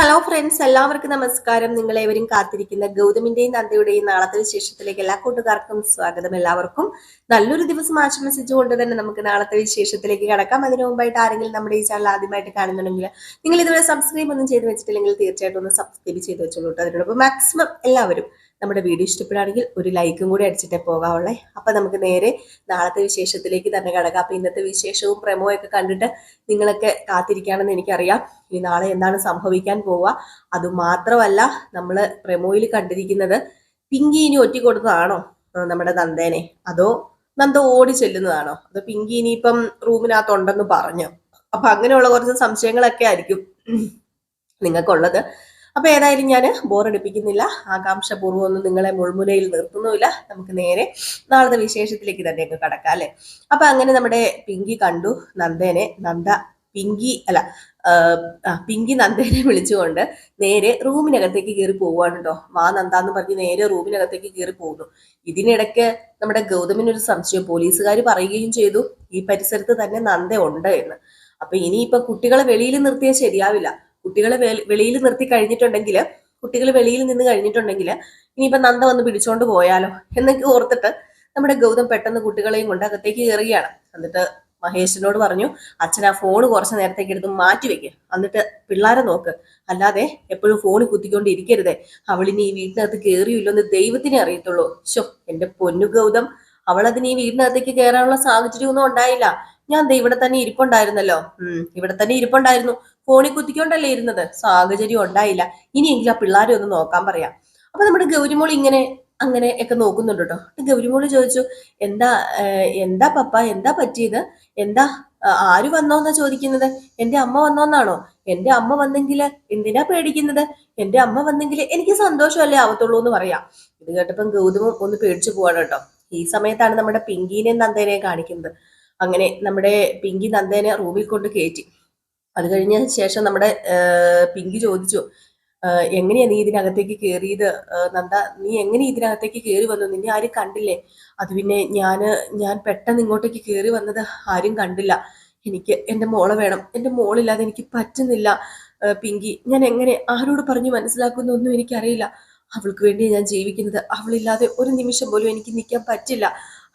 Hello friends എല്ലാവർക്കും നമസ്കാരം. നിങ്ങളേവരും കാത്തിരിക്കുന്ന ഗൗതമിന്റെയും നന്ദയുടെയും നാളത്തെ വിശേഷത്തിലേക്ക് എല്ലാ കൂട്ടുകാർക്കും സ്വാഗതം എല്ലാവർക്കും. നല്ലൊരു ദിവസം ആശംസിച്ചുകൊണ്ട് തന്നെ നമുക്ക് നാളത്തെ വിശേഷത്തിലേക്ക് കടക്കാം. അതിനു മുമ്പായിട്ട് ആരെങ്കിലും നമ്മുടെ ഈ ചാനൽ ആദ്യമായിട്ട് കാണുന്നുണ്ടെങ്കിൽ നിങ്ങൾ ഇതുവരെ സബ്സ്ക്രൈബ് ഒന്നും ചെയ്ത് വെച്ചിട്ടില്ലെങ്കിൽ തീർച്ചയായിട്ടും ഒന്ന് സബ്സ്ക്രൈബ് ചെയ്ത് വെച്ചോളൂ അതിനോടൊപ്പം മാക്സിമം എല്ലാവരും നമ്മുടെ വീഡിയോ ഇഷ്ടപ്പെടുകയാണെങ്കിൽ ഒരു ലൈക്കും കൂടി അടിച്ചിട്ടേ പോകാവുള്ളേ. അപ്പം നമുക്ക് നേരെ നാളത്തെ വിശേഷത്തിലേക്ക് തന്നെ കിടക്കാം. അപ്പം ഇന്നത്തെ വിശേഷവും പ്രമോയൊക്കെ ഒക്കെ കണ്ടിട്ട് നിങ്ങളൊക്കെ കാത്തിരിക്കുകയാണെന്ന് എനിക്കറിയാം. ഈ നാളെ എന്താണ് സംഭവിക്കാൻ പോവുക? അതുമാത്രമല്ല നമ്മൾ പ്രമോയിൽ കണ്ടിരിക്കുന്നത് പിങ്കി ഇനി ഒറ്റ കൊടുത്തതാണോ? നമ്മുടെ നന്ദേനെ. അതോ നന്ദ ഓടി ചെല്ലുന്നതാണോ? അതോ പിങ്കി ഇനിയിപ്പം റൂമിനകത്തുണ്ടെന്ന് പറഞ്ഞു. അപ്പൊ അങ്ങനെയുള്ള കുറച്ച് സംശയങ്ങളൊക്കെ ആയിരിക്കും നിങ്ങൾക്കുള്ളത്. അപ്പൊ ഏതായാലും ഞാൻ ബോറടിപ്പിക്കുന്നില്ല ആകാംക്ഷപൂർവം ഒന്നും നിങ്ങളെ മുൾമുനയിൽ നിർത്തുന്നുമില്ല. നമുക്ക് നേരെ നാളത്തെ വിശേഷത്തിലേക്ക് തന്നെ അങ്ങ് കടക്കാം അല്ലെ? അപ്പൊ അങ്ങനെ നമ്മുടെ പിങ്കി കണ്ടു നന്ദേനെ. നന്ദ പിങ്കി അല്ല പിങ്കി നന്ദേനെ വിളിച്ചുകൊണ്ട് നേരെ റൂമിനകത്തേക്ക് കയറി പോവാണ് കേട്ടോ. വാ നന്ദ എന്ന് പറഞ്ഞ് നേരെ റൂമിനകത്തേക്ക് കയറി പോകുന്നു. ഇതിനിടയ്ക്ക് നമ്മുടെ ഗൗതമിനൊരു സംശയം. പോലീസുകാർ പറയുകയും ചെയ്തു ഈ പരിസരത്ത് തന്നെ നന്ദ ഉണ്ട് എന്ന്. അപ്പൊ ഇനിയിപ്പൊ കുട്ടികളെ വെളിയിൽ നിർത്തിയാൽ ശരിയാവില്ല. കുട്ടികളെ വെളിയിൽ നിർത്തി കഴിഞ്ഞിട്ടുണ്ടെങ്കിൽ കുട്ടികൾ വെളിയിൽ നിന്ന് കഴിഞ്ഞിട്ടുണ്ടെങ്കിൽ ഇനിയിപ്പോൾ നന്ദ വന്ന് പിടിച്ചോണ്ട് പോയാലോ എന്നൊക്കെ ഓർത്തിട്ട് നമ്മുടെ ഗൗതം പെട്ടെന്ന് കുട്ടികളെയും കൊണ്ട് അകത്തേക്ക് കയറുകയാണ്. എന്നിട്ട് മഹേഷിനോട് പറഞ്ഞു അച്ഛൻ ആ ഫോൺ കുറച്ച് നേരത്തേക്ക് എടുത്ത് മാറ്റി വെക്ക്. എന്നിട്ട് പിള്ളേരെ നോക്ക്. അല്ലാതെ എപ്പോഴും ഫോൺ കുത്തിക്കൊണ്ടിരിക്കരുതേ. അവളിനി ഈ വീടിനകത്ത് കയറിയില്ലോ എന്ന് ദൈവത്തിനെ അറിയത്തുള്ളൂ. ശോ എന്റെ പൊന്നു ഗൗതം. അവളതിന് ഈ വീടിനകത്തേക്ക് കയറാനുള്ള സാഹചര്യമൊന്നും ഉണ്ടായില്ല. ഞാൻ ഇവിടെ തന്നെ ഇരിപ്പുണ്ടായിരുന്നല്ലോ. ഉം ഇവിടെ തന്നെ ഇരിപ്പുണ്ടായിരുന്നു. ഫോണിൽ കുത്തിക്കൊണ്ടല്ലേ ഇരുന്നത്? സാഹചര്യം ഉണ്ടായില്ല. ഇനിയെങ്കിലും ആ പിള്ളേരെ ഒന്ന് നോക്കാൻ പറയാം. അപ്പൊ നമ്മുടെ ഗൗരിമോൾ ഇങ്ങനെ അങ്ങനെ ഒക്കെ നോക്കുന്നുണ്ട് കേട്ടോ. ഗൗരിമോൾ ചോദിച്ചു എന്താ എന്താ പപ്പ? എന്താ പറ്റിയത്? എന്താ ആര് വന്നോന്നാ ചോദിക്കുന്നത്? എന്റെ അമ്മ വന്നോന്നാണോ? എന്റെ അമ്മ വന്നെങ്കിൽ എന്തിനാ പേടിക്കുന്നത്? എന്റെ അമ്മ വന്നെങ്കിൽ എനിക്ക് സന്തോഷമല്ലേ ആവത്തുള്ളൂ എന്ന് പറയാം. ഇത് കേട്ടപ്പം ഗൗതമും ഒന്ന് പേടിച്ചു പോവാണ് കേട്ടോ. ഈ സമയത്താണ് നമ്മുടെ പിങ്കീനെയും നന്ദേനെയും കാണിക്കുന്നത്. അങ്ങനെ നമ്മുടെ പിങ്കി നന്ദേനെ റൂമിൽ കൊണ്ട് കയറ്റി. അത് കഴിഞ്ഞ ശേഷം നമ്മുടെ പിങ്കി ചോദിച്ചു എങ്ങനെയാ നീ ഇതിനകത്തേക്ക് കയറിയത് നന്ദ നീ എങ്ങനെ ഇതിനകത്തേക്ക് കയറി വന്നു? നിന്നെ ആരും കണ്ടില്ലേ? അത് പിന്നെ ഞാൻ ഞാൻ പെട്ടെന്ന് ഇങ്ങോട്ടേക്ക് കയറി വന്നത് ആരും കണ്ടില്ല. എനിക്ക് എന്റെ മോളെ വേണം. എന്റെ മോളില്ലാതെ എനിക്ക് പറ്റുന്നില്ല. പിങ്കി ഞാൻ എങ്ങനെ ആരോട് പറഞ്ഞു മനസ്സിലാക്കുന്നൊന്നും എനിക്കറിയില്ല. അവൾക്ക് വേണ്ടി ഞാൻ ജീവിക്കുന്നത്. അവളില്ലാതെ ഒരു നിമിഷം പോലും എനിക്ക് നിൽക്കാൻ പറ്റില്ല.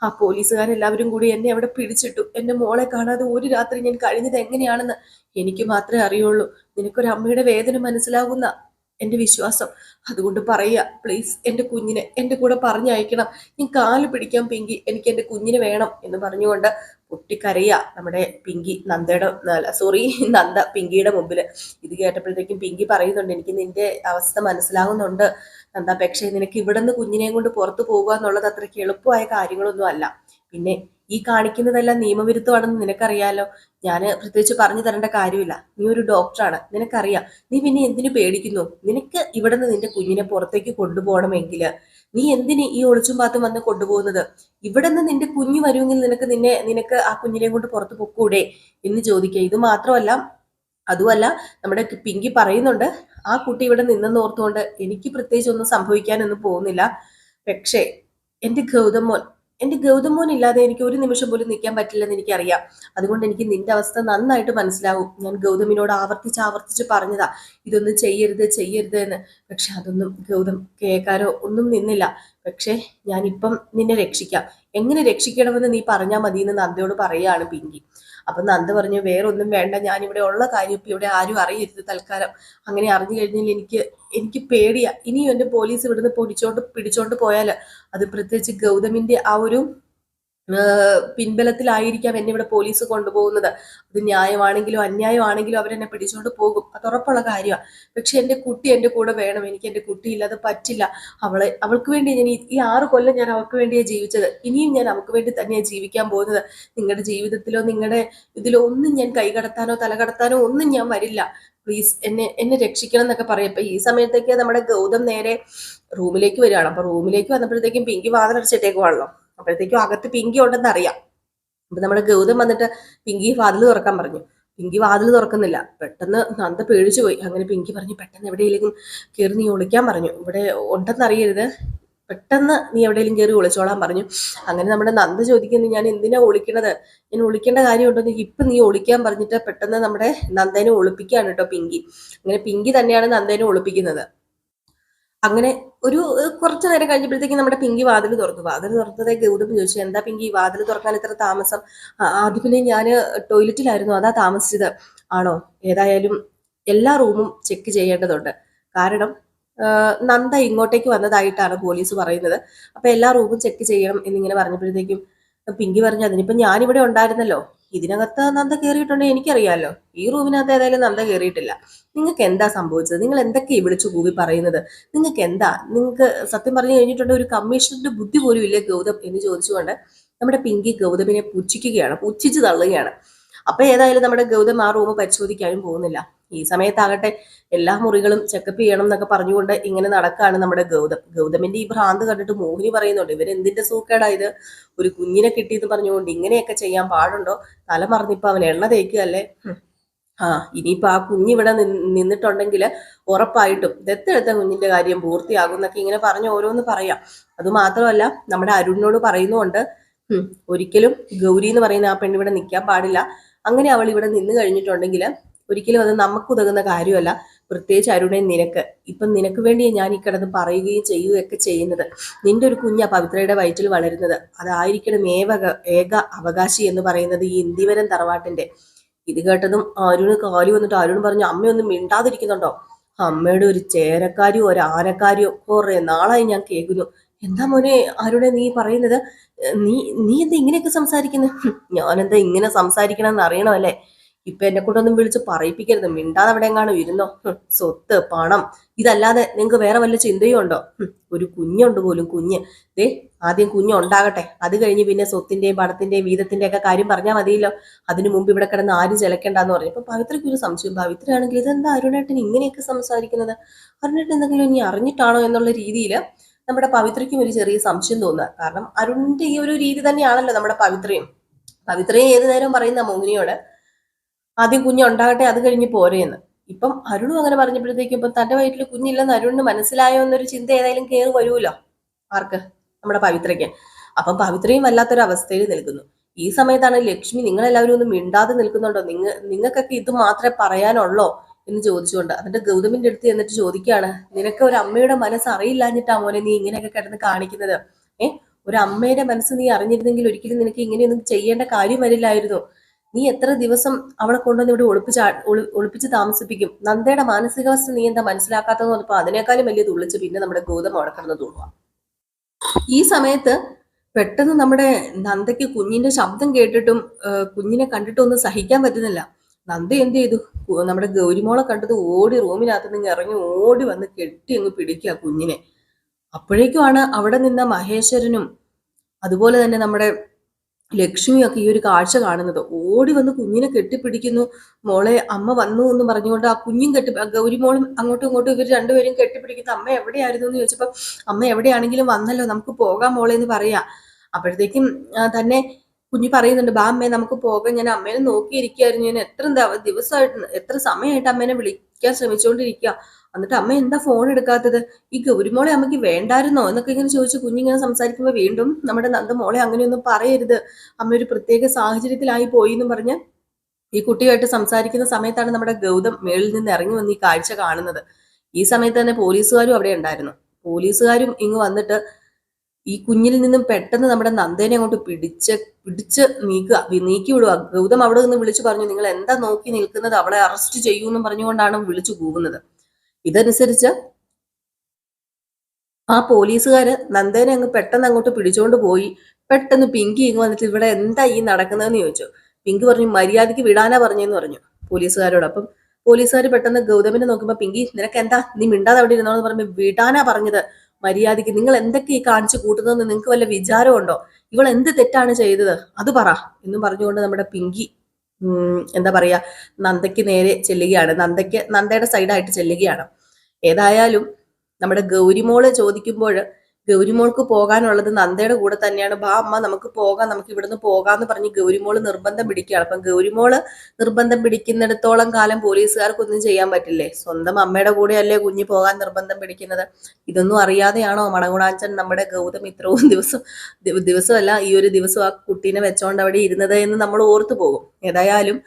ആ പോലീസുകാരെല്ലാവരും കൂടി എന്നെ അവിടെ പിടിച്ചിട്ടു. എന്റെ മോളെ കാണാതെ ഒരു രാത്രി ഞാൻ കഴിഞ്ഞത് എങ്ങനെയാണെന്ന് എനിക്ക് മാത്രമേ അറിയുള്ളൂ. നിനക്കൊരു അമ്മയുടെ വേദന മനസ്സിലാകുന്ന എന്റെ വിശ്വാസം. അതുകൊണ്ട് പറയുക പ്ലീസ് എന്റെ കുഞ്ഞിനെ എന്റെ കൂടെ പറഞ്ഞയക്കണം. ഞാൻ കാൽ പിടിക്കാൻ പിങ്കി. എനിക്ക് എന്റെ കുഞ്ഞിനെ വേണം. എന്ന് പറഞ്ഞുകൊണ്ട് പൊട്ടിക്കരയ നമ്മുടെ പിങ്കി നന്ദയുടെ സോറി നന്ദ പിങ്കിയുടെ മുമ്പിൽ ഇത് കേട്ടപ്പോഴത്തേക്കും പിങ്കി പറയുന്നുണ്ട് എനിക്ക് നിന്റെ അവസ്ഥ മനസ്സിലാകുന്നുണ്ട്. നന്ദ പക്ഷേ നിനക്ക് ഇവിടെ നിന്ന് കുഞ്ഞിനെയും കൊണ്ട് പുറത്തു പോകുക എന്നുള്ളത് അത്രയ്ക്ക് എളുപ്പമായ കാര്യങ്ങളൊന്നും അല്ല. പിന്നെ ഈ കാണിക്കുന്നതെല്ലാം നിയമവിരുദ്ധമാണെന്ന് നിനക്കറിയാലോ? ഞാൻ പ്രത്യേകിച്ച് പറഞ്ഞു തരേണ്ട കാര്യമില്ല. നീ ഒരു ഡോക്ടറാണ്. നിനക്കറിയാം. നീ പിന്നെ എന്തിനു പേടിക്കുന്നു? നിനക്ക് ഇവിടെ നിന്ന് നിന്റെ കുഞ്ഞിനെ പുറത്തേക്ക് കൊണ്ടുപോകണമെങ്കിൽ നീ എന്തിന് ഈ ഒളിച്ചും പാത്തും വന്ന് കൊണ്ടുപോകുന്നത്? ഇവിടെ നിന്ന് നിന്റെ കുഞ്ഞു വരുമെങ്കിൽ നിനക്ക് നിന്നെ നിനക്ക് ആ കുഞ്ഞിനെ കൊണ്ട് പുറത്തു പൊക്കൂടെ? എന്ന് ചോദിക്കുക. ഇത് മാത്രമല്ല അതുമല്ല നമ്മുടെ പിങ്കി പറയുന്നുണ്ട് ആ കുട്ടി ഇവിടെ നിന്നെന്ന് ഓർത്തുകൊണ്ട് എനിക്ക് പ്രത്യേകിച്ച് ഒന്നും സംഭവിക്കാനൊന്നും പോകുന്നില്ല. പക്ഷേ എന്റെ ഗൗതമോൻ എന്റെ ഗൗതമോൻ ഇല്ലാതെ എനിക്ക് ഒരു നിമിഷം പോലും നിൽക്കാൻ പറ്റില്ലെന്ന് എനിക്കറിയാം. അതുകൊണ്ട് എനിക്ക് നിന്റെ അവസ്ഥ നന്നായിട്ട് മനസ്സിലാവും. ഞാൻ ഗൗതമിനോട് ആവർത്തിച്ച് ആവർത്തിച്ച് പറഞ്ഞതാ. ഇതൊന്നും ചെയ്യരുത് ചെയ്യരുത് എന്ന്. പക്ഷെ അതൊന്നും ഗൗതം കേൾക്കാനോ ഒന്നും നിന്നില്ല. പക്ഷേ ഞാനിപ്പം നിന്നെ രക്ഷിക്കാം. എങ്ങനെ രക്ഷിക്കണമെന്ന് നീ പറഞ്ഞാൽ മതി എന്ന് നന്ദയോട് പറയുകയാണ് പിങ്കി. അപ്പൊ നന്ദ പറഞ്ഞു വേറെ ഒന്നും വേണ്ട. ഞാനിവിടെ ഉള്ള കാര്യം ഇപ്പൊ ഇവിടെ ആരും അറിയരുത് തൽക്കാലം. അങ്ങനെ അറിഞ്ഞു കഴിഞ്ഞാൽ എനിക്ക് എനിക്ക് പേടിയാ. ഇനിയും എന്റെ പോലീസ് ഇവിടുന്ന് പൊടിച്ചോണ്ട് പിടിച്ചോണ്ട് പോയാൽ അത് പ്രത്യേകിച്ച് ഗൗതമിന്റെ ആ ഒരു പിൻബലത്തിലായിരിക്കാം എന്നെ ഇവിടെ പോലീസ് കൊണ്ടുപോകുന്നത്. അത് ന്യായമാണെങ്കിലും അന്യായമാണെങ്കിലും അവരെന്നെ പിടിച്ചുകൊണ്ട് പോകും. അത് ഉറപ്പുള്ള കാര്യമാണ് പക്ഷെ എന്റെ കുട്ടി എന്റെ കൂടെ വേണം. എനിക്ക് എന്റെ കുട്ടി ഇല്ലാതെ പറ്റില്ല. അവളെ അവൾക്ക് വേണ്ടി ഞാൻ ഈ ആറ് കൊല്ലം ഞാൻ അവൾക്ക് വേണ്ടിയാണ് ജീവിച്ചത്. ഇനിയും ഞാൻ അവൾക്ക് വേണ്ടി തന്നെയാണ് ജീവിക്കാൻ പോകുന്നത്. നിങ്ങളുടെ ജീവിതത്തിലോ നിങ്ങളുടെ ഇതിലോ ഒന്നും ഞാൻ കൈകടത്താനോ തലകടത്താനോ ഒന്നും ഞാൻ വരില്ല. പ്ലീസ് എന്നെ എന്നെ രക്ഷിക്കണം എന്നൊക്കെ പറയും. അപ്പൊ ഈ സമയത്തേക്ക് നമ്മുടെ ഗൗതം നേരെ റൂമിലേക്ക് വരികയാണ്. അപ്പൊ റൂമിലേക്ക് വന്നപ്പോഴത്തേക്കും പിങ്കി വാതിലടച്ചിട്ടേക്കുവാണല്ലോ. അപ്പോഴത്തേക്കും അകത്ത് പിങ്കി ഉണ്ടെന്ന് അറിയാം. അപ്പൊ നമ്മുടെ ഗൗതം വന്നിട്ട് പിങ്കി വാതിൽ തുറക്കാൻ പറഞ്ഞു. പിങ്കി വാതിൽ തുറക്കുന്നില്ല. പെട്ടെന്ന് നന്ദ പേടിച്ചു പോയി. അങ്ങനെ പിങ്കി പറഞ്ഞു പെട്ടെന്ന് എവിടെയെങ്കിലും കയറി നീ ഒളിക്കാൻ പറഞ്ഞു. ഇവിടെ ഉണ്ടെന്ന് അറിയരുത്. പെട്ടെന്ന് നീ എവിടെയെങ്കിലും കയറി ഒളിച്ചോളാൻ പറഞ്ഞു. അങ്ങനെ നമ്മുടെ നന്ദ ചോദിക്കുന്നു ഞാൻ എന്തിനാ ഒളിക്കണത്? ഞാൻ ഒളിക്കേണ്ട കാര്യമുണ്ടോ? എന്ന് ഇപ്പൊ നീ ഒളിക്കാൻ പറഞ്ഞിട്ട് പെട്ടെന്ന് നമ്മുടെ നന്ദനെ ഒളിപ്പിക്കുകയാണ് കേട്ടോ പിങ്കി. അങ്ങനെ പിങ്കി തന്നെയാണ് നന്ദനെ ഒളിപ്പിക്കുന്നത്. അങ്ങനെ ഒരു കുറച്ചു നേരം കഴിഞ്ഞപ്പോഴത്തേക്ക് നമ്മുടെ പിങ്കി വാതിൽ തുറന്നു. വാതിൽ തുറന്നതേ ഗൗതം ചോദിച്ചു എന്താ പിങ്കി? വാതിൽ തുറക്കാൻ ഇത്ര താമസം? "ആ, ആദ്യം പിന്നെ ഞാൻ ടോയ്ലറ്റിലായിരുന്നു. അതാ താമസിച്ചത്. ആണോ? ഏതായാലും എല്ലാ റൂമും ചെക്ക് ചെയ്യേണ്ടതുണ്ട്. കാരണം നന്ദ ഇങ്ങോട്ടേക്ക് വന്നതായിട്ടാണ് പോലീസ് പറയുന്നത്. അപ്പൊ എല്ലാ റൂമും ചെക്ക് ചെയ്യണം എന്നിങ്ങനെ പറഞ്ഞപ്പോഴത്തേക്കും പിങ്കി പറഞ്ഞു അതിനിപ്പോ ഞാനിവിടെ ഉണ്ടായിരുന്നല്ലോ. ഇതിനകത്ത് നന്ദ കയറിയിട്ടുണ്ടെങ്കിൽ എനിക്കറിയാലോ. ഈ റൂമിനകത്ത് ഏതായാലും നന്ദ കയറിയിട്ടില്ല നിങ്ങൾക്ക് എന്താ സംഭവിച്ചത്? നിങ്ങൾ എന്തൊക്കെ വിളിച്ചു കൂവി പറയുന്നത്? നിങ്ങൾക്ക് എന്താ? നിങ്ങൾക്ക് സത്യം പറഞ്ഞു കഴിഞ്ഞിട്ടുണ്ടെങ്കിൽ ഒരു കമ്മീഷണറുടെ ബുദ്ധി പോലും ഇല്ലേ ഗൗതം എന്ന് ചോദിച്ചുകൊണ്ട് നമ്മുടെ പിങ്കി ഗൗതമിനെ പുച്ഛിക്കുകയാണ്. പുച്ഛിച്ച് തള്ളുകയാണ്. അപ്പൊ ഏതായാലും നമ്മുടെ ഗൗതം ആ റൂം പരിശോധിക്കാനും പോകുന്നില്ല. ഈ സമയത്താകട്ടെ എല്ലാ മുറികളും ചെക്കപ്പ് ചെയ്യണം എന്നൊക്കെ പറഞ്ഞുകൊണ്ട് ഇങ്ങനെ നടക്കാണ് നമ്മുടെ ഗൗതം. ഗൗതമിന്റെ ഈ ഭ്രാന്ത് കണ്ടിട്ട് മോഹിനി പറയുന്നുണ്ട് ഇവരെന്തിന്റെ സൂക്കേടാ ഇത്? ഒരു കുഞ്ഞിനെ കിട്ടിയെന്ന് പറഞ്ഞുകൊണ്ട് ഇങ്ങനെയൊക്കെ ചെയ്യാൻ പാടുണ്ടോ? തല മറന്നിപ്പോ അവൻ എണ്ണ തേക്കുകയല്ലേ? അല്ലേ ആ ഇനിയിപ്പോ ആ കുഞ്ഞിവിടെ നിന്നിട്ടുണ്ടെങ്കിൽ ഉറപ്പായിട്ടും ദത്തെടുത്ത കുഞ്ഞിന്റെ കാര്യം പൂർത്തിയാകും എന്നൊക്കെ ഇങ്ങനെ പറഞ്ഞ് ഓരോന്ന് പറയാം. അത് മാത്രമല്ല നമ്മുടെ അരുണിനോട് പറയുന്നുണ്ട് ഒരിക്കലും ഗൗരി എന്ന് പറയുന്ന ആ പെണ്ണിവിടെ നിൽക്കാൻ പാടില്ല. അങ്ങനെ അവൾ ഇവിടെ നിന്ന് കഴിഞ്ഞിട്ടുണ്ടെങ്കിൽ ഒരിക്കലും അത് നമുക്ക് ഉതകുന്ന കാര്യമല്ല. പ്രത്യേകിച്ച് അരുണെ നിനക്ക്. ഇപ്പം നിനക്ക് വേണ്ടി ഞാൻ ഈ കിടന്ന് പറയുകയും ചെയ്യുകയൊക്കെ ചെയ്യുന്നത്. നിന്റെ ഒരു കുഞ്ഞ പവിത്രയുടെ വയറ്റിൽ വളരുന്നത്. അതായിരിക്കണം ഏവക ഏക അവകാശി എന്ന് പറയുന്നത് ഈ ഇന്ദിവരം തറവാട്ടിന്റെ. ഇത് കേട്ടതും അരുണ് കാലി വന്നിട്ട് അരുൺ പറഞ്ഞു അമ്മയൊന്നും മിണ്ടാതിരിക്കുന്നുണ്ടോ? അമ്മയുടെ ഒരു ചേരക്കാരിയോ ഒരു ആനക്കാരിയോ കുറെ നാളായി ഞാൻ കേൾക്കുന്നു. എന്താ മോനെ ആരോടെ നീ പറയുന്നത്? നീ നീ എന്താ ഇങ്ങനെയൊക്കെ സംസാരിക്കുന്നത് ഞാനെന്താ ഇങ്ങനെ സംസാരിക്കണം എന്ന് അറിയണമല്ലേ? ഇപ്പൊ എന്നെ കൊണ്ടൊന്നും വിളിച്ച് പറയിപ്പിക്കരുത്. മിണ്ടാതെ അവിടെ എങ്ങാനും ഇരുന്നോ സ്വത്ത് പണം ഇതല്ലാതെ നിങ്ങക്ക് വേറെ വല്ല ചിന്തയും ഉണ്ടോ? ഒരു കുഞ്ഞുണ്ട് പോലും കുഞ്ഞ്. ദേ ആദ്യം കുഞ്ഞുണ്ടാകട്ടെ അത് കഴിഞ്ഞ് പിന്നെ സ്വത്തിന്റെയും പണത്തിന്റെയും വീതത്തിന്റെ ഒക്കെ കാര്യം പറഞ്ഞാൽ മതിയല്ലോ. അതിനു മുമ്പ് ഇവിടെ കിടന്ന് ആരും ചിലക്കണ്ടെന്ന് പറഞ്ഞു അപ്പൊ പവിത്രയ്ക്ക് ഒരു സംശയം. പവിത്രയാണെങ്കിൽ ഇതെന്താ അരുണേട്ടൻ ഇങ്ങനെയൊക്കെ സംസാരിക്കുന്നത്? അരുണേട്ടൻ എന്തെങ്കിലും ഇനി അറിഞ്ഞിട്ടാണോ എന്നുള്ള രീതിയിൽ നമ്മുടെ പവിത്രയ്ക്കും ഒരു ചെറിയ സംശയം തോന്നുക. കാരണം അരുണിന്റെ ഈ ഒരു രീതി തന്നെയാണല്ലോ നമ്മുടെ പവിത്രയും. പവിത്രയും ഏത് നേരം പറയുന്ന മോഹിനിയോട് ആദ്യം കുഞ്ഞുണ്ടാകട്ടെ അത് കഴിഞ്ഞ് പോരെയെന്ന് ഇപ്പം അരുണും അങ്ങനെ പറഞ്ഞപ്പോഴത്തേക്കും ഇപ്പം തന്റെ വയറ്റിൽ കുഞ്ഞില്ലെന്ന് അരുണിന് മനസ്സിലായോ എന്നൊരു ചിന്ത ഏതായാലും കയറി വരുമല്ലോ ആർക്ക്? നമ്മുടെ പവിത്രയ്ക്ക്. അപ്പം പവിത്രയും വല്ലാത്തൊരു അവസ്ഥയിൽ നിൽക്കുന്നു. ഈ സമയത്താണ് ലക്ഷ്മി നിങ്ങളെല്ലാവരും ഒന്നും മിണ്ടാതെ നിൽക്കുന്നുണ്ടോ? നിങ്ങൾ നിങ്ങൾക്കൊക്കെ ഇത് മാത്രമേ പറയാനുള്ളോ? എന്ന് ചോദിച്ചുകൊണ്ട് അതിന്റെ ഗൗതമിന്റെ അടുത്ത് എന്നിട്ട് ചോദിക്കുകയാണ് നിനക്ക് ഒരു അമ്മയുടെ മനസ്സ് അറിയില്ലാഞ്ഞിട്ടാ മോനെ നീ ഇങ്ങനെയൊക്കെ കിടന്ന് കാണിക്കുന്നത്? ഏ? ഒരു അമ്മയുടെ മനസ്സ് നീ അറിഞ്ഞിരുന്നെങ്കിൽ ഒരിക്കലും നിനക്ക് ഇങ്ങനെയൊന്നും ചെയ്യേണ്ട കാര്യം വരില്ലായിരുന്നു. നീ എത്ര ദിവസം അവളെ കൊണ്ടുവന്ന് ഇവിടെ ഒളിപ്പിച്ച് ഒളിപ്പിച്ച് താമസിപ്പിക്കും? നന്ദയുടെ മാനസികാവസ്ഥ നീ എന്താ മനസ്സിലാക്കാത്തെന്ന് പറഞ്ഞപ്പോ അതിനേക്കാളും വലിയ തുള്ളിച്ച് പിന്നെ നമ്മുടെ ഗൗതം അവിടെ കിടന്ന് ഈ സമയത്ത് പെട്ടെന്ന് നമ്മുടെ നന്ദയ്ക്ക് കുഞ്ഞിന്റെ ശബ്ദം കേട്ടിട്ടും കുഞ്ഞിനെ കണ്ടിട്ടും ഒന്നും സഹിക്കാൻ പറ്റുന്നില്ല. നന്ദ എന്ത് ചെയ്തു? നമ്മുടെ ഗൗരിമോളെ കണ്ടത് ഓടി റൂമിനകത്ത് നിന്ന് ഇറങ്ങി ഓടി വന്ന് കെട്ടി അങ്ങ് പിടിക്കുക കുഞ്ഞിനെ. അപ്പോഴേക്കുമാണ് അവിടെ നിന്ന മഹേശ്വരനും അതുപോലെ തന്നെ നമ്മുടെ ലക്ഷ്മിയൊക്കെ ഈ ഒരു കാഴ്ച കാണുന്നത്. ഓടി വന്ന് കുഞ്ഞിനെ കെട്ടിപ്പിടിക്കുന്നു. മോളെ അമ്മ വന്നു എന്ന് പറഞ്ഞുകൊണ്ട് ആ കുഞ്ഞും കെട്ടി ഗൗരിമോളും അങ്ങോട്ടും ഇങ്ങോട്ടും ഇവർ രണ്ടുപേരും കെട്ടിപ്പിടിക്കുന്നു. അമ്മ എവിടെയായിരുന്നു എന്ന് ചോദിച്ചപ്പോൾ അമ്മ എവിടെയാണെങ്കിലും വന്നല്ലോ നമുക്ക് പോകാം മോളെ എന്ന് പറയാ. അപ്പോഴത്തേക്കും തന്നെ കുഞ്ഞു പറയുന്നുണ്ട് ബാ അമ്മേ നമുക്ക് പോകാം ഞാൻ അമ്മേനെ നോക്കിയിരിക്കുകയായിരുന്നു. ഞാൻ എത്ര ദിവസമായിട്ട് എത്ര സമയമായിട്ട് അമ്മേനെ വിളിക്കാൻ ശ്രമിച്ചുകൊണ്ടിരിക്കുക. എന്നിട്ട് അമ്മ എന്താ ഫോൺ എടുക്കാത്തത്? ഈ ഗൗരിമോളെ അമ്മയ്ക്ക് വേണ്ടായിരുന്നോ? എന്നൊക്കെ ഇങ്ങനെ ചോദിച്ച് കുഞ്ഞിങ്ങനെ സംസാരിക്കുമ്പോൾ വീണ്ടും നമ്മുടെ നന്ദ മോളെ അങ്ങനെയൊന്നും പറയരുത്. അമ്മ ഒരു പ്രത്യേക സാഹചര്യത്തിലായി പോയി എന്ന് പറഞ്ഞ് ഈ കുട്ടിയായിട്ട് സംസാരിക്കുന്ന സമയത്താണ് നമ്മുടെ ഗൗതം മേളിൽ നിന്ന് ഇറങ്ങി വന്ന് ഈ കാഴ്ച കാണുന്നത്. ഈ സമയത്ത് തന്നെ പോലീസുകാരും അവിടെ ഉണ്ടായിരുന്നു. പോലീസുകാരും ഇങ്ങ് വന്നിട്ട് ഈ കുഞ്ഞിൽ നിന്നും പെട്ടെന്ന് നമ്മുടെ നന്ദേനെ അങ്ങോട്ട് പിടിച്ച് പിടിച്ച് നീക്കുക നീക്കി വിടുക. ഗൗതം അവിടെ നിന്ന് വിളിച്ചു പറഞ്ഞു നിങ്ങൾ എന്താ നോക്കി നിൽക്കുന്നത്? അവളെ അറസ്റ്റ് ചെയ്യൂ എന്ന് പറഞ്ഞുകൊണ്ടാണ് വിളിച്ചു പോകുന്നത്. ഇതനുസരിച്ച് ആ പോലീസുകാര് നന്ദേനെ അങ്ങ് പെട്ടെന്ന് അങ്ങോട്ട് പിടിച്ചുകൊണ്ട് പോയി. പെട്ടെന്ന് പിങ്കി ഇങ്ങ് വന്നിട്ട് ഇവിടെ എന്താ ഈ നടക്കുന്നതെന്ന് ചോദിച്ചു. പിങ്കി പറഞ്ഞു മര്യാദയ്ക്ക് വിടാനാ പറഞ്ഞെന്ന് പറഞ്ഞു പോലീസുകാരോട്. അപ്പം പോലീസുകാർ പെട്ടെന്ന് ഗൗതമിനെ നോക്കുമ്പോൾ പിങ്കി നിനക്ക് എന്താ നീ മിണ്ടാതെ അവിടെ ഇരുന്നോ എന്ന് പറയുമ്പോൾ വിടാനാ പറഞ്ഞത്. മര്യാദയ്ക്ക് നിങ്ങൾ എന്തൊക്കെ ഈ കാണിച്ചു കൂട്ടുന്നതെന്ന് നിങ്ങൾക്ക് വല്ല വിചാരമുണ്ടോ? ഇവൾ എന്ത് തെറ്റാണ് ചെയ്തത്? അത് പറ എന്നും പറഞ്ഞുകൊണ്ട് നമ്മുടെ പിങ്കി എന്താ പറയാ നന്ദയ്ക്ക് നേരെ ചെല്ലുകയാണ്. നന്ദയ്ക്ക് നന്ദയുടെ സൈഡായിട്ട് ചെല്ലുകയാണ്. ഏതായാലും നമ്മുടെ ഗൗരിമോൾ ചോദിക്കുമ്പോൾ ഗൗരിമോൾക്ക് പോകാനുള്ളത് നന്ദയുടെ കൂടെ തന്നെയാണ്. ബാ അമ്മ നമുക്ക് പോകാം നമുക്ക് ഇവിടുന്ന് പോകാന്ന് പറഞ്ഞ് ഗൗരിമോൾ നിർബന്ധം പിടിക്കുകയാണ്. അപ്പം ഗൗരിമോൾ നിർബന്ധം പിടിക്കുന്നിടത്തോളം കാലം പോലീസുകാർക്കൊന്നും ചെയ്യാൻ പറ്റില്ലേ? സ്വന്തം അമ്മയുടെ കൂടെയല്ലേ കുഞ്ഞ് പോകാൻ നിർബന്ധം പിടിക്കുന്നത്? ഇതൊന്നും അറിയാതെയാണോ മണകുണാഞ്ചൻ നമ്മുടെ ഗൗതം ഇത്രവും ദിവസം ദിവ- ദിവസമല്ല ഈ ഒരു ദിവസം ആ കുട്ടീനെ വെച്ചോണ്ട് അവിടെ ഇരുന്നത് എന്ന് നമ്മൾ ഓർത്തു പോകും. ഏതായാലും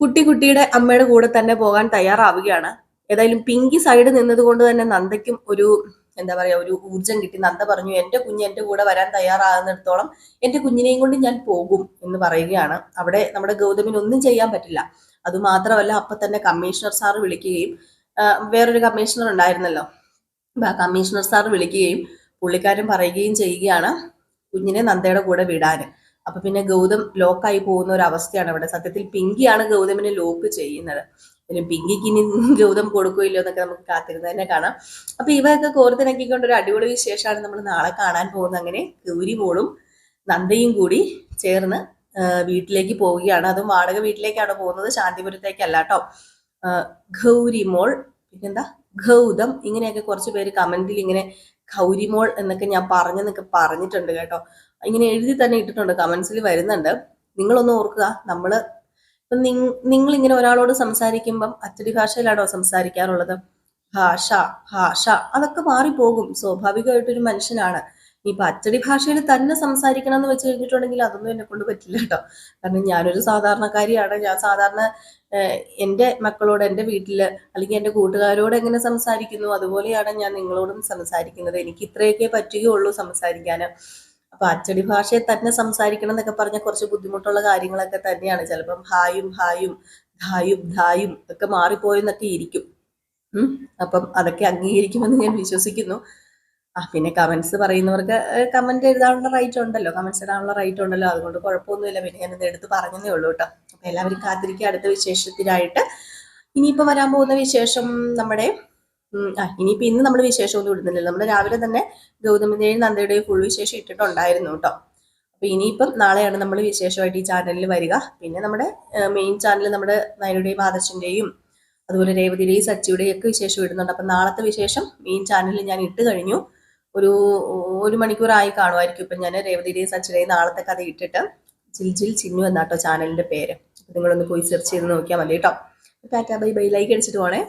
കുട്ടി കുട്ടിയുടെ അമ്മയുടെ കൂടെ തന്നെ പോകാൻ തയ്യാറാവുകയാണ്. ഏതായാലും പിങ്കി സൈഡ് നിന്നത് കൊണ്ട് തന്നെ നന്ദയ്ക്കും ഒരു എന്താ പറയാ ഒരു ഊർജം കിട്ടി. നന്ദ പറഞ്ഞു എന്റെ കുഞ്ഞ് എന്റെ കൂടെ വരാൻ തയ്യാറാകുന്നിടത്തോളം എന്റെ കുഞ്ഞിനെയും കൊണ്ട് ഞാൻ പോകും എന്ന് പറയുകയാണ്. അവിടെ നമ്മുടെ ഗൗതമിന് ഒന്നും ചെയ്യാൻ പറ്റില്ല. അതുമാത്രമല്ല അപ്പൊ തന്നെ കമ്മീഷണർ സാർ വിളിക്കുകയും വേറൊരു കമ്മീഷണർ ഉണ്ടായിരുന്നല്ലോ. കമ്മീഷണർ സാർ വിളിക്കുകയും പുള്ളിക്കാരൻ പറയുകയും ചെയ്യുകയാണ് കുഞ്ഞിനെ നന്ദയുടെ കൂടെ വിടാൻ. അപ്പൊ പിന്നെ ഗൗതം ലോക്കായി പോകുന്ന ഒരു അവസ്ഥയാണ് ഇവിടെ സത്യത്തിൽ പിങ്കിയാണ് ഗൗതമിനെ ലോക്ക് ചെയ്യുന്നത്. പിന്നെ പിങ്കിക്ക് ഇനി ഗൗതം കൊടുക്കുകയില്ലോ എന്നൊക്കെ നമുക്ക് കാത്തിരുന്ന് തന്നെ കാണാം. അപ്പൊ ഇവയൊക്കെ കോർത്തിണക്കിക്കൊണ്ട് ഒരു അടിപൊളി വിശേഷമാണ് നമ്മൾ നാളെ കാണാൻ പോകുന്നത്. അങ്ങനെ ഗൗരി മോളും നന്ദയും കൂടി ചേർന്ന് വീട്ടിലേക്ക് പോവുകയാണ്. അതും വാടക വീട്ടിലേക്കാണ് പോകുന്നത്. ശാന്തിപുരത്തേക്കല്ല കേട്ടോ. ഗൗരി മോൾ പിന്നെന്താ? ഗൗതം ഇങ്ങനെയൊക്കെ കുറച്ച് പേര് കമന്റിൽ ഇങ്ങനെ ഗൗരിമോൾ എന്നൊക്കെ ഞാൻ പറഞ്ഞു പറഞ്ഞെന്നൊക്കെ പറഞ്ഞിട്ടുണ്ട് കേട്ടോ. ഇങ്ങനെ എഴുതി തന്നെ ഇട്ടിട്ടുണ്ട് കമന്റ്സിൽ വരുന്നുണ്ട്. നിങ്ങളൊന്ന് ഓർക്കുക നമ്മൾ ഇപ്പം നിങ്ങൾ ഇങ്ങനെ ഒരാളോട് സംസാരിക്കുമ്പം അച്ചടി ഭാഷയിലാണോ സംസാരിക്കാറുള്ളത്? ഭാഷ ഭാഷ. അതൊക്കെ മാറിപ്പോകും. സ്വാഭാവികമായിട്ടൊരു മനുഷ്യനാണ്. ഇപ്പൊ അച്ചടി ഭാഷയിൽ തന്നെ സംസാരിക്കണം എന്ന് വെച്ച് കഴിഞ്ഞിട്ടുണ്ടെങ്കിൽ അതൊന്നും എന്നെ കൊണ്ട് പറ്റില്ല കേട്ടോ. കാരണം ഞാനൊരു സാധാരണക്കാരിയാണ്. ഞാൻ സാധാരണ എന്റെ മക്കളോട് എന്റെ വീട്ടിൽ അല്ലെങ്കിൽ എന്റെ കൂട്ടുകാരോട് എങ്ങനെ സംസാരിക്കുന്നു? അതുപോലെയാണ് ഞാൻ നിങ്ങളോടും സംസാരിക്കുന്നത്. എനിക്ക് ഇത്രയൊക്കെ പറ്റുകയുള്ളൂ സംസാരിക്കാൻ അപ്പൊ അച്ചടി ഭാഷയെ തന്നെ സംസാരിക്കണം എന്നൊക്കെ പറഞ്ഞ കുറച്ച് ബുദ്ധിമുട്ടുള്ള കാര്യങ്ങളൊക്കെ തന്നെയാണ്. ചിലപ്പം ഹായും ഹായും ധായും ധായും ഒക്കെ മാറിപ്പോയെന്നൊക്കെ ഇരിക്കും. അപ്പം അതൊക്കെ അംഗീകരിക്കുമെന്ന് ഞാൻ വിശ്വസിക്കുന്നു. ആ പിന്നെ കമന്റ്സ് പറയുന്നവർക്ക് കമന്റ് എഴുതാനുള്ള റൈറ്റ് ഉണ്ടല്ലോ. കമന്റ്സ് ഇടാനുള്ള റൈറ്റ് ഉണ്ടല്ലോ. അതുകൊണ്ട് കുഴപ്പമൊന്നുമില്ല. പിന്നെ ഞാനിത് എടുത്ത് പറഞ്ഞതേ ഉള്ളൂ കേട്ടോ. അപ്പൊ എല്ലാവരും കാത്തിരിക്കുക അടുത്ത വിശേഷത്തിനായിട്ട്. ഇനിയിപ്പോ വരാൻ പോകുന്ന വിശേഷം നമ്മുടെ ആ ഇനിയിപ്പോ ഇന്ന് നമ്മൾ വിശേഷമൊന്നും ഇടുന്നില്ലല്ലോ നമ്മൾ രാവിലെ തന്നെ ഗൗതമിന്റെയും നന്ദയുടെയും ഫുൾ വിശേഷം ഇട്ടിട്ടുണ്ടായിരുന്നു കേട്ടോ അപ്പൊ ഇനിയിപ്പം നാളെയാണ് നമ്മൾ വിശേഷമായിട്ട് ഈ ചാനലിൽ വരിക. പിന്നെ നമ്മുടെ മെയിൻ ചാനൽ നമ്മുടെ നയനുടെയും ആദർശിന്റെയും അതുപോലെ രേവതിയുടെയും സച്ചിയുടെയും ഒക്കെ വിശേഷം ഇടുന്നുണ്ട്. അപ്പൊ നാളത്തെ വിശേഷം മെയിൻ ചാനലിൽ ഞാൻ ഇട്ട് കഴിഞ്ഞു. ഒരു ഒരു മണിക്കൂറായി കാണുമായിരിക്കും ഇപ്പൊ ഞാൻ രേവതിയുടെയും സച്ചിയുടെയും നാളത്തെ കഥ ഇട്ടിട്ട്. ജിൽ ചിന്നു എന്നാട്ടോ ചാനലിന്റെ പേര്. നിങ്ങളൊന്ന് പോയി സെർച്ച് ചെയ്ത് നോക്കിയാൽ മതി കേട്ടോ ടാറ്റാ ബൈ ബൈ ലൈക്ക് അടിച്ചിട്ട് പോണേ.